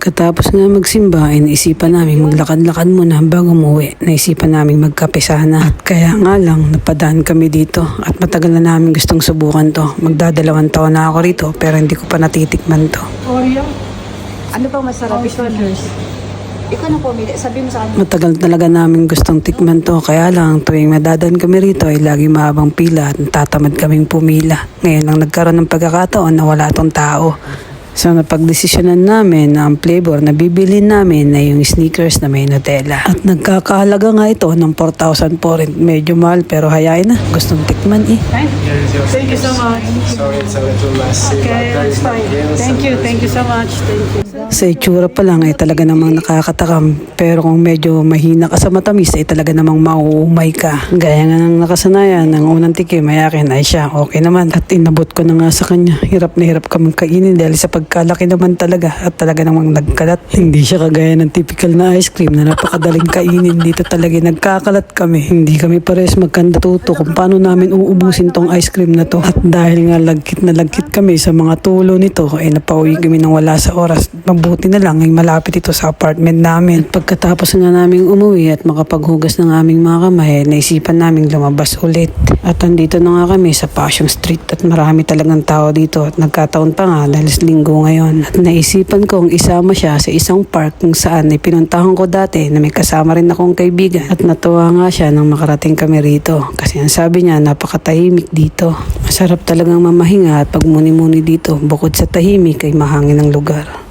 Pagkatapos nga magsimba, ay naisipan namin maglakad-lakad muna bago umuwi. Naisipan namin magkape sana. At kaya nga lang, napadaan kami dito. At matagal na namin gustong subukan to. Magdadalawang taon na ako rito, pero hindi ko pa natitikman to. Oreo. Ano bang masarap? Ikaw na. Ikaw na pumili. Sabi mo sa kanya. Matagal talaga namin gustong tikman to, kaya lang tuwing madadan kami rito ay lagi mahabang pila at tatamad kaming pumila. Ngayon lang nagkaroon ng pagkakataon na wala tong tao. So napagdesisyonan namin na ang flavor na bibilin namin na yung sneakers na may Nutella. At nagkakahalaga nga ito ng 4,000 po rin. Medyo mahal pero hayain na. Gustong tikman eh. Thank you so much. Sorry, it's a little massive. Okay, it's fine. Thank you, thank you so much. Thank you. Sa itsura pa lang ay talaga namang nakakatakam. Pero kung medyo mahina ka sa matamis ay talaga namang mauumay ka. Gaya nga ng nakasanayan ng unang tikim ay akin ay siya okay naman. At inabot ko na nga sa kanya. Hirap na hirap kaming kainin dahil sa pagkalaki naman talaga. At talaga namang nagkalat. Hindi siya kagaya ng typical na ice cream na napakadaling kainin. Dito talaga nagkakalat kami. Hindi kami pares magkandatuto kung paano namin uubusin tong ice cream na to. At dahil nga lagkit na lagkit kami sa mga tulo nito ay napauwi kami ng wala sa oras. Mabuti na lang ay malapit ito sa apartment namin. At pagkatapos nga naming umuwi at makapaghugas ng aming mga kamay, naisipan naming lumabas ulit. At andito na nga kami sa Passion Street at marami talagang tao dito at nagkataon pa nga dahil linggo ngayon. At naisipan kong isama siya sa isang park kung saan ay pinuntahan ko dati na may kasama rin akong kaibigan. At natuwa nga siya nang makarating kami rito kasi ang sabi niya napakatahimik dito. Masarap talagang mamahinga at pagmuni-muni dito bukod sa tahimik ay mahangin ang lugar.